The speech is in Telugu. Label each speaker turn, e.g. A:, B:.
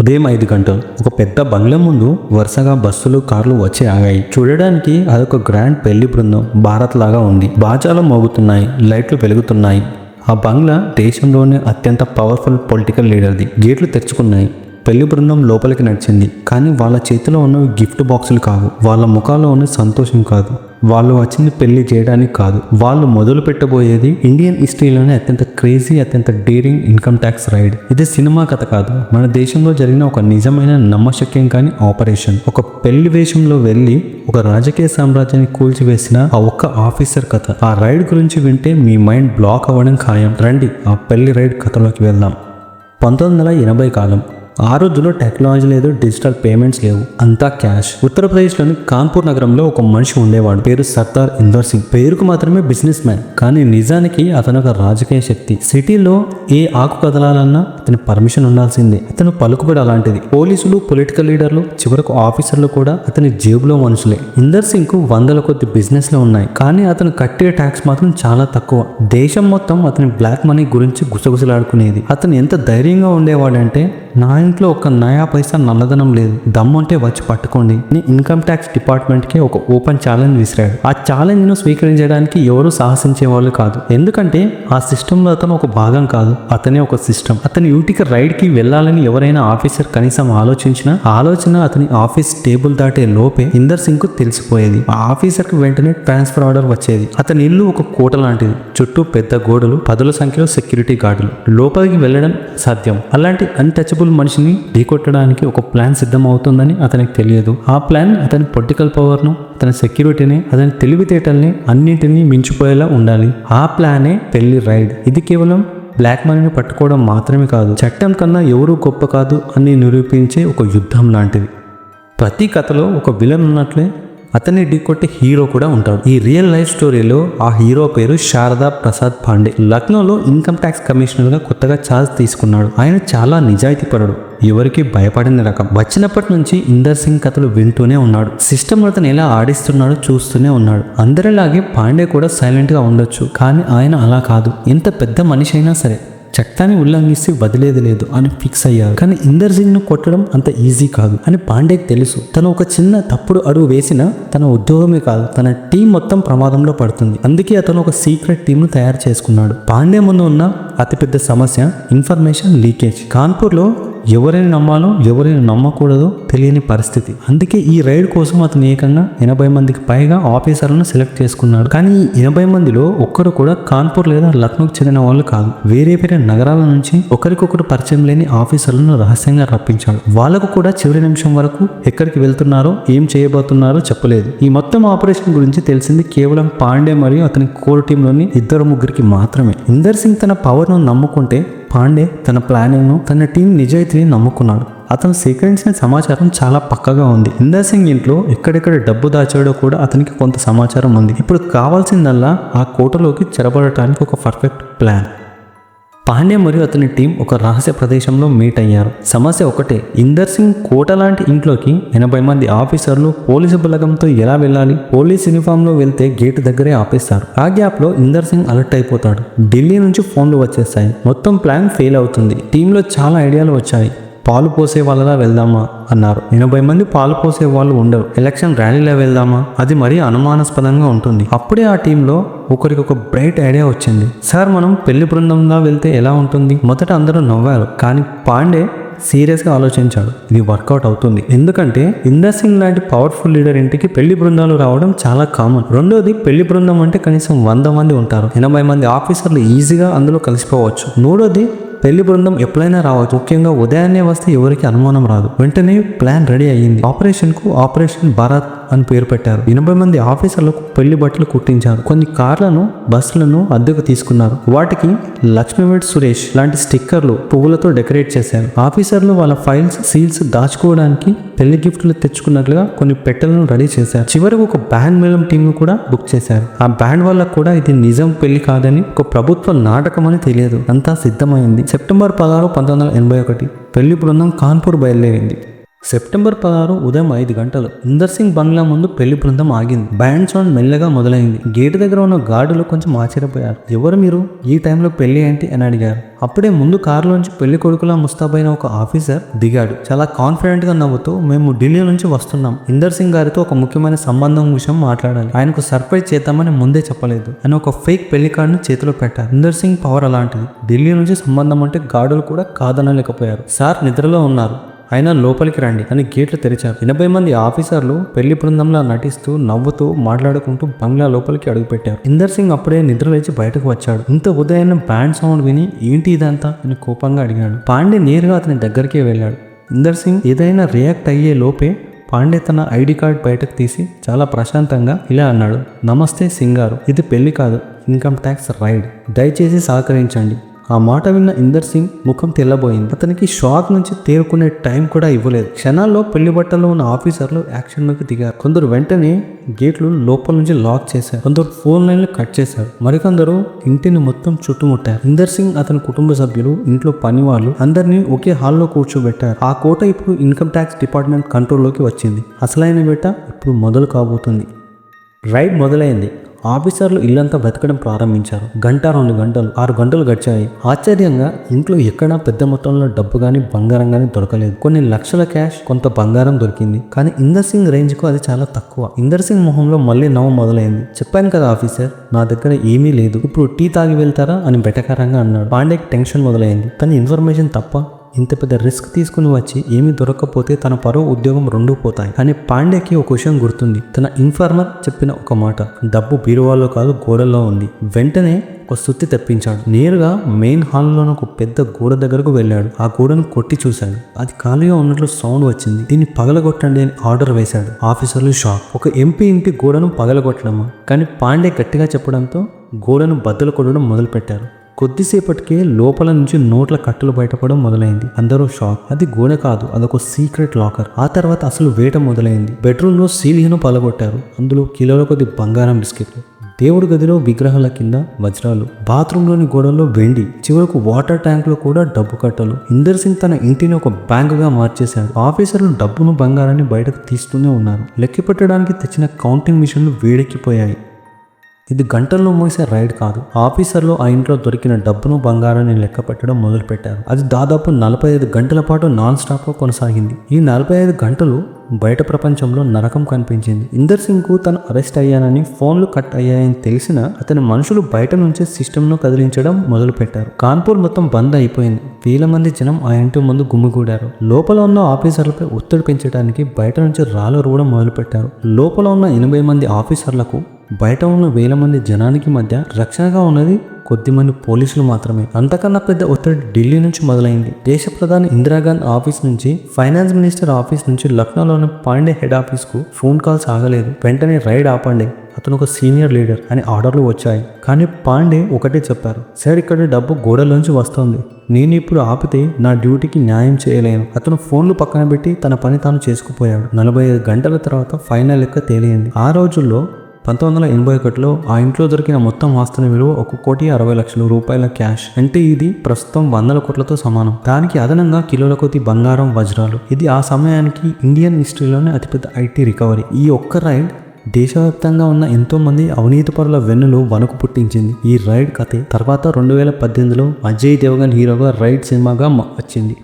A: ఉదయం ఐదు గంటలు. ఒక పెద్ద బంగ్లా ముందు వరుసగా బస్సులు కార్లు వచ్చి ఆగాయి. చూడడానికి అదొక గ్రాండ్ పెళ్ళి బృందం భారత్ లాగా ఉంది. బాజాలు మోగుతున్నాయి లైట్లు వెలుగుతున్నాయి. ఆ బంగ్లా దేశంలోనే అత్యంత పవర్ఫుల్ పొలిటికల్ లీడర్ది. గేట్లు తెరుచుకున్నాయి. పెళ్ళి బృందం లోపలికి నడిచింది. కానీ వాళ్ళ చేతిలో ఉన్నవి గిఫ్ట్ బాక్సులు కావు. వాళ్ళ ముఖాల్లో ఉన్న సంతోషం కాదు. వాళ్ళు వచ్చింది పెళ్ళి చేయడానికి కాదు. వాళ్ళు మొదలు పెట్టబోయేది ఇండియన్ హిస్టరీలోనే అత్యంత క్రేజీ అత్యంత డేరింగ్ ఇన్కమ్ ట్యాక్స్ రైడ్. ఇది సినిమా కథ కాదు. మన దేశంలో జరిగిన ఒక నిజమైన నమ్మశక్యం కాని ఆపరేషన్. ఒక పెళ్ళి వేషంలో వెళ్ళి ఒక రాజకీయ సామ్రాజ్యాన్ని కూల్చివేసిన ఆ ఒక్క ఆఫీసర్ కథ. ఆ రైడ్ గురించి వింటే మీ మైండ్ బ్లాక్ అవ్వడం ఖాయం. రండి ఆ పెళ్ళి రైడ్ కథలోకి వెళ్దాం. పంతొమ్మిది వందల ఎనభై కాలం. ఆ రోజుల్లో టెక్నాలజీ లేదు డిజిటల్ పేమెంట్స్ లేవు అంతా క్యాష్ ఉత్తరప్రదేశ్లోని కాన్పూర్ నగరంలో ఒక మనిషి ఉండేవాడు. పేరు సర్దార్ ఇందర్ సింగ్. పేరుకు మాత్రమే బిజినెస్ మ్యాన్ కానీ నిజానికి అతను ఒక రాజకీయ శక్తి. సిటీలో ఏ ఆకు కదలాలన్నా అతని పర్మిషన్ ఉండాల్సిందే. అతను పలుకుబడి అలాంటిది. పోలీసులు పొలిటికల్ లీడర్లు చివరకు ఆఫీసర్లు కూడా అతని జేబులో మనుషులే. ఇందర్ సింగ్కు వందల కొద్ది బిజినెస్లు ఉన్నాయి. కానీ అతను కట్టే ట్యాక్స్ మాత్రం చాలా తక్కువ. దేశం మొత్తం అతని బ్లాక్ మనీ గురించి గుసగుసలాడుకునేది. అతను ఎంత ధైర్యంగా ఉండేవాడంటే నా ఇంట్లో ఒక నయా పైసా నల్లదనం లేదు. దమ్ముంటే వచ్చి పట్టుకోండి. నీ ఇన్కమ్ ట్యాక్స్ డిపార్ట్మెంట్కి ఒక ఓపెన్ ఛాలెంజ్ విసిరాడు. ఆ ఛాలెంజ్ను స్వీకరించడానికి ఎవరు సాహసించే వాళ్ళు కాదు. ఎందుకంటే ఆ సిస్టమ్లో అతను ఒక భాగం కాదు. అతనే ఒక సిస్టమ్ అతని యూటికి రైడ్కి వెళ్ళాలని ఎవరైనా ఆఫీసర్ కనీసం ఆలోచించినా ఆలోచన అతని ఆఫీస్ టేబుల్ దాటే లోపే ఇందర్ సింగ్కు తెలిసిపోయేది. ఆ ఆఫీసర్కి వెంటనే ట్రాన్స్ఫర్ ఆర్డర్ వచ్చేది. అతని ఇల్లు ఒక కోట లాంటిది. చుట్టూ పెద్ద గోడలు పదుల సంఖ్యలో సెక్యూరిటీ గార్డులు. లోపలికి వెళ్ళడం సాధ్యం. అలాంటి అన్టచబుల్ మనిషిని ఢీకొట్టడానికి ఒక ప్లాన్ సిద్ధమవుతుందని అతనికి తెలియదు. ఆ ప్లాన్ అతని పొలిటికల్ పవర్ను అతని సెక్యూరిటీని అతని తెలివితేటల్ని అన్నింటినీ మించిపోయేలా ఉండాలి. ఆ ప్లానే పెళ్ళి రైడ్ ఇది కేవలం బ్లాక్ మనీని పట్టుకోవడం మాత్రమే కాదు చట్టం కన్నా ఎవరూ గొప్ప కాదు అని నిరూపించే ఒక యుద్ధం లాంటిది. ప్రతి కథలో ఒక విలన్ ఉన్నట్లే అతన్ని ఢీకొట్టే హీరో కూడా ఉంటాడు. ఈ రియల్ లైఫ్ స్టోరీలో ఆ హీరో పేరు శారదా ప్రసాద్ పాండే. లక్నోలో ఇన్కమ్ ట్యాక్స్ కమిషనర్గా కొత్తగా ఛార్జ్ తీసుకున్నాడు. ఆయన చాలా నిజాయితీపరుడు ఎవరికి భయపడిన రకం. వచ్చినప్పటి నుంచి ఇందర్ సింగ్ కథలు వింటూనే ఉన్నాడు. సిస్టమ్ అతను ఎలా ఆడిస్తున్నాడో చూస్తూనే ఉన్నాడు. అందరిలాగే పాండే కూడా సైలెంట్గా ఉండొచ్చు. కానీ ఆయన అలా కాదు. ఎంత పెద్ద మనిషి అయినా సరే. చట్టాన్ని ఉల్లంఘిస్తే వదిలేది లేదు అని ఫిక్స్ అయ్యారు. కానీ ఇందర్ సింగ్ను కొట్టడం అంత ఈజీ కాదు అని పాండేకి తెలుసు. తను ఒక చిన్న తప్పుడు అడుగు వేసిన తన ఉద్యోగమే కాదు తన టీం మొత్తం ప్రమాదంలో పడుతుంది. అందుకే అతను ఒక సీక్రెట్ టీమ్ను తయారు చేసుకున్నాడు. పాండే ముందు ఉన్న అతిపెద్ద సమస్య ఇన్ఫర్మేషన్ లీకేజ్. కాన్పూర్లో ఎవరిని నమ్మాలో ఎవరిని నమ్మకూడదో తెలియని పరిస్థితి. అందుకే ఈ రైడ్ కోసం అతను ఏకంగా ఎనభై మందికి పైగా ఆఫీసర్లను సెలెక్ట్ చేసుకున్నాడు. కానీ ఈ ఎనభై మందిలో ఒక్కరు కూడా కాన్పూర్ లేదా లక్నోకి చెందిన వాళ్ళు కాదు. వేరే వేరే నగరాల నుంచి ఒకరికొకరు పరిచయం లేని ఆఫీసర్లను రహస్యంగా రప్పించాడు. వాళ్ళకు కూడా చివరి నిమిషం వరకు ఎక్కడికి వెళ్తున్నారో ఏం చేయబోతున్నారో చెప్పలేదు. ఈ మొత్తం ఆపరేషన్ గురించి తెలిసింది కేవలం పాండే మరియు అతని కోర్ టీంలోని ఇద్దరు ముగ్గురికి మాత్రమే. ఇందర్ సింగ్ తన పవర్ను నమ్ముకుంటే పాండే తన ప్లానింగ్ను తన టీం నిజాయితీని నమ్ముకున్నాడు. అతను సేకరించిన సమాచారం చాలా పక్కగా ఉంది. ఇందా సింగ్ ఇంట్లో ఎక్కడెక్కడ డబ్బు దాచాడో కూడా అతనికి కొంత సమాచారం ఉంది. ఇప్పుడు కావాల్సిందల్లా ఆ కోటలోకి చెరబడటానికి ఒక పర్ఫెక్ట్ ప్లాన్. పాండ్య మరియు అతని టీం ఒక రహస్య ప్రదేశంలో మీట్ అయ్యారు. సమస్య ఒకటే ఇందర్ సింగ్ కోట లాంటి ఇంట్లోకి ఎనభై మంది ఆఫీసర్లు పోలీసు బలగంతో ఎలా వెళ్ళాలి? పోలీస్ యూనిఫామ్లో వెళ్తే గేట్ దగ్గరే ఆపేస్తారు. ఆ గ్యాప్లో ఇందర్ సింగ్ అలర్ట్ అయిపోతాడు. ఢిల్లీ నుంచి ఫోన్లు వచ్చేస్తాయి. మొత్తం ప్లాన్ ఫెయిల్ అవుతుంది. టీంలో చాలా ఐడియాలు వచ్చాయి. పాలు పోసే వాళ్ళలా వెళ్దామా? అన్నారు. ఎనభై మంది పాలు పోసే వాళ్ళు ఉండరు. ఎలక్షన్ ర్యాలీలో వెళ్దామా? అది మరీ అనుమానాస్పదంగా ఉంటుంది. అప్పుడే ఆ టీంలో ఒకరికి ఒక బ్రైట్ ఐడియా వచ్చింది. సార్ మనం పెళ్ళి బృందంగా వెళ్తే ఎలా ఉంటుంది? మొదట అందరూ నవ్వారు కానీ పాండే సీరియస్గా ఆలోచించాడు. ఇది వర్కౌట్ అవుతుంది. ఎందుకంటే ఇందర్ సింగ్ లాంటి పవర్ఫుల్ లీడర్ ఇంటికి పెళ్ళి బృందాలు రావడం చాలా కామన్. రెండోది పెళ్ళి బృందం అంటే కనీసం వంద మంది ఉంటారు. ఎనభై మంది ఆఫీసర్లు ఈజీగా అందులో కలిసిపోవచ్చు. మూడోది పెళ్ళి బృందం ఎప్పుడైనా రావచ్చు. ముఖ్యంగా ఉదయాన్నే వస్తే ఎవరికి అనుమానం రాదు. వెంటనే ప్లాన్ రెడీ అయ్యింది. ఆపరేషన్కు ఆపరేషన్ భారత్ అని పేరు పెట్టారు. ఎనభై మంది ఆఫీసర్లకు పెళ్ళి బట్టలు కుట్టించారు. కొన్ని కార్లను బస్సులను అద్దెకు తీసుకున్నారు. వాటికి లక్ష్మీవేట్ సురేష్ లాంటి స్టిక్కర్లు పువ్వులతో డెకరేట్ చేశారు. ఆఫీసర్లు వాళ్ళ ఫైల్స్ సీల్స్ దాచుకోవడానికి పెళ్ళి గిఫ్ట్లు తెచ్చుకున్నట్లుగా కొన్ని పెట్టెలను రెడీ చేశారు. చివరికి ఒక బ్యాండ్ మేళం టీమ్ కూడా బుక్ చేశారు. ఆ బ్యాండ్ వాళ్ళకు కూడా ఇది నిజం పెళ్ళి కాదని ఒక ప్రభుత్వ నాటకం అని తెలియదు. అంతా సిద్ధమైంది. సెప్టెంబర్ పదహారు పంతొమ్మిది వందల ఎనభై ఒకటి పెళ్ళి బృందం కాన్పూర్ బయలుదేరింది. సెప్టెంబర్ పదహారు ఉదయం ఐదు గంటలు. ఇందర్ సింగ్ బంగ్లా ముందు పెళ్ళి బృందం ఆగింది. బ్యాండ్ సౌండ్ మెల్లగా మొదలైంది. గేటు దగ్గర ఉన్న గార్డులు కొంచెం ఆశ్చర్యపోయారు. ఎవరు మీరు? ఈ టైంలో పెళ్ళి ఏంటి? అని అడిగారు. అప్పుడే ముందు కారులోంచి పెళ్ళి కొడుకులా ముస్తాబైన ఒక ఆఫీసర్ దిగాడు. చాలా కాన్ఫిడెంట్గా నవ్వుతూ మేము ఢిల్లీ నుంచి వస్తున్నాం. ఇందర్ సింగ్ గారితో ఒక ముఖ్యమైన సంబంధం విషయం మాట్లాడాలి. ఆయనకు సర్ప్రైజ్ చేద్దామని ముందే చెప్పలేదు అని ఒక ఫేక్ పెళ్ళి కార్డును చేతిలో పెట్టారు. ఇందర్ సింగ్ పవర్ అలాంటిది. ఢిల్లీ నుంచి సంబంధం అంటే గాడులు కూడా కాదనలేకపోయారు. సార్ నిద్రలో ఉన్నారు. అయినా లోపలికి రండి అని గేట్లు తెరిచారు. ఎనభై మంది ఆఫీసర్లు పెళ్ళి బృందంలా నటిస్తూ నవ్వుతూ మాట్లాడుకుంటూ బంగ్లా లోపలికి అడుగుపెట్టారు. ఇందర్ సింగ్ అప్పుడే నిద్రలేచి బయటకు వచ్చాడు. ఇంత ఉదయం బ్యాండ్ సౌండ్ విని ఏంటి ఇదంతా? అని కోపంగా అడిగాడు. పాండే నేరుగా అతని దగ్గరికే వెళ్ళాడు. ఇందర్ సింగ్ ఏదైనా రియాక్ట్ అయ్యే లోపే పాండే తన ఐడి కార్డ్ బయటకు తీసి చాలా ప్రశాంతంగా ఇలా అన్నాడు. నమస్తే సింగారు. ఇది పెళ్ళి కాదు. Income tax raid. దయచేసి సహకరించండి. ఆ మాట విన్న ఇందర్ సింగ్ ముఖం తెల్లబోయింది. అతనికి షాక్ నుంచి తేరుకునే టైం కూడా ఇవ్వలేదు. క్షణాల్లో పెళ్ళి బట్టల్లో ఉన్న ఆఫీసర్లు యాక్షన్లోకి దిగారు. కొందరు వెంటనే గేట్లు లోపల నుంచి లాక్ చేశారు. కొందరు ఫోన్ లైన్లు కట్ చేశారు. మరికొందరు ఇంటిని మొత్తం చుట్టుముట్టారు. ఇందర్ సింగ్ అతని కుటుంబ సభ్యులు ఇంట్లో పని వాళ్ళు అందరినీ ఒకే హాల్లో కూర్చోబెట్టారు. ఆ కోట ఇప్పుడు ఇన్కమ్ ట్యాక్స్ డిపార్ట్మెంట్ కంట్రోల్లోకి వచ్చింది. అసలైన బేట ఇప్పుడు మొదలు కాబోతుంది. రైడ్ మొదలైంది. ఆఫీసర్లు ఇల్లంతా వెతకడం ప్రారంభించారు. గంట రెండు గంటలు ఆరు గంటలు గడిచాయి. ఆశ్చర్యంగా ఇంట్లో ఎక్కడా పెద్ద మొత్తంలో డబ్బు కానీ బంగారం కానీ దొరకలేదు. కొన్ని లక్షల క్యాష్ కొంత బంగారం దొరికింది. కానీ ఇందర్ సింగ్ రేంజ్కు అది చాలా తక్కువ. ఇందర్ సింగ్ మొహంలో మళ్ళీ నవ్వు మొదలైంది. చెప్పాను కదా ఆఫీసర్ నా దగ్గర ఏమీ లేదు. ఇప్పుడు టీ తాగి వెళ్తారా అని బెటకారంగా అన్నాడు. పాండేకి టెన్షన్ మొదలైంది. తన ఇన్ఫర్మేషన్ తప్ప ఇంత పెద్ద రిస్క్ తీసుకుని వచ్చి ఏమీ దొరకకపోతే తన పరువు ఉద్యోగం రెండూ పోతాయి. కానీ పాండేకి ఒక విషయం గుర్తుంది. తన ఇన్ఫార్మర్ చెప్పిన ఒక మాట డబ్బు బీరువాలో కాదు గోడల్లో ఉంది. వెంటనే ఒక సుత్తి తెప్పించాడు. నేరుగా మెయిన్ హాల్లోని ఒక పెద్ద గోడ దగ్గరకు వెళ్ళాడు. ఆ గోడను కొట్టి చూశాడు. అది ఖాళీగా ఉన్నట్లు సౌండ్ వచ్చింది. దీన్ని పగలగొట్టండి అని ఆర్డర్ వేశాడు. ఆఫీసర్లు షాక్. ఒక ఎంపీ ఇంటి గోడను పగలగొట్టడమా? కానీ పాండే గట్టిగా చెప్పడంతో గోడను బద్దలు కొట్టడం మొదలుపెట్టారు. కొద్దిసేపటికే లోపల నుంచి నోట్ల కట్టలు బయటపడడం మొదలైంది. అందరూ షాక్. అది గోడ కాదు అదొక సీక్రెట్ లాకర్. ఆ తర్వాత అసలు వేట మొదలైంది. బెడ్రూమ్లో సీలింగ్ను పలగొట్టారు. అందులో కిలోల కొద్ది బంగారం బిస్కెట్లు. దేవుడి గదిలో విగ్రహాల కింద వజ్రాలు. బాత్రూంలోని గోడల్లో వెండి. చివరకు వాటర్ ట్యాంక్లో కూడా డబ్బు కట్టలు. ఇందర్ సింగ్ తన ఇంటిని ఒక బ్యాంకుగా మార్చేశాడు. ఆఫీసర్లు డబ్బును బంగారాన్ని బయటకు తీస్తూనే ఉన్నారు. లెక్క పెట్టడానికి తెచ్చిన కౌంటింగ్ మిషన్లు వేడెక్కిపోయాయి. ఇది గంటల్లో మూసే రైడ్ కాదు. ఆఫీసర్లు ఆ ఇంట్లో దొరికిన డబ్బును బంగారాన్ని లెక్క పెట్టడం మొదలుపెట్టారు. అది దాదాపు నలభై ఐదు గంటల పాటు నాన్ స్టాప్గా కొనసాగింది. ఈ నలభై ఐదు గంటలు బయట ప్రపంచంలో నరకం కనిపించింది. ఇందర్ సింగ్కు తను అరెస్ట్ అయ్యానని ఫోన్లు కట్ అయ్యాయని తెలిసిన అతని మనుషులు బయట నుంచే సిస్టమ్ను కదిలించడం మొదలుపెట్టారు. కాన్పూర్ మొత్తం బంద్ అయిపోయింది. వేల మంది జనం ఆ ఇంటి ముందు గుమ్మిగూడారు లోపల ఉన్న ఆఫీసర్లపై ఒత్తిడి పెంచడానికి బయట నుంచి రాళ్ళు రువడం మొదలుపెట్టారు. లోపల ఉన్న ఎనభై మంది ఆఫీసర్లకు బయట ఉన్న వేల మంది జనానికి మధ్య రక్షణగా ఉన్నది కొద్దిమంది పోలీసులు మాత్రమే. అంతకన్నా పెద్ద ఒత్తిడి ఢిల్లీ నుంచి మొదలైంది. దేశ ప్రధాని ఇందిరాగాంధీ ఆఫీస్ నుంచి ఫైనాన్స్ మినిస్టర్ ఆఫీస్ నుంచి లక్నోలోని పాండే హెడ్ ఆఫీస్కు ఫోన్ కాల్స్ ఆగలేదు. వెంటనే రైడ్ ఆపండి. అతను ఒక సీనియర్ లీడర్ అని ఆర్డర్లు వచ్చాయి. కానీ పాండే ఒకటే చెప్పారు. సార్ ఇక్కడ డబ్బు గోడలోంచి వస్తుంది. నేను ఇప్పుడు ఆపితే నా డ్యూటీకి న్యాయం చేయలేను. అతను ఫోన్లు పక్కన పెట్టి తన పని తాను చేసుకుపోయాడు. నలభై ఐదు గంటల తర్వాత ఫైనల్ లెక్క తేలింది. ఆ రోజుల్లో పంతొమ్మిది వందల ఎనభై ఒకటిలో ఆ ఇంట్లో దొరికిన మొత్తం ఆస్తుల విలువ ఒక కోటి అరవై లక్షల రూపాయల క్యాష్. అంటే ఇది ప్రస్తుతం వందల కోట్లతో సమానం. దానికి అదనంగా కిలోల కొద్ది బంగారం వజ్రాలు. ఇది ఆ సమయానికి ఇండియన్ హిస్టరీలోనే అతిపెద్ద ఐటీ రికవరీ. ఈ ఒక్క రైడ్ దేశవ్యాప్తంగా ఉన్న ఎంతో మంది అవినీతి పరుల వెన్నులు వణుకు పుట్టించింది. ఈ రైడ్ కథ. తర్వాత రెండు వేల పద్దెనిమిదిలో అజయ్ దేవగన్ హీరోగా రైడ్ సినిమాగా వచ్చింది.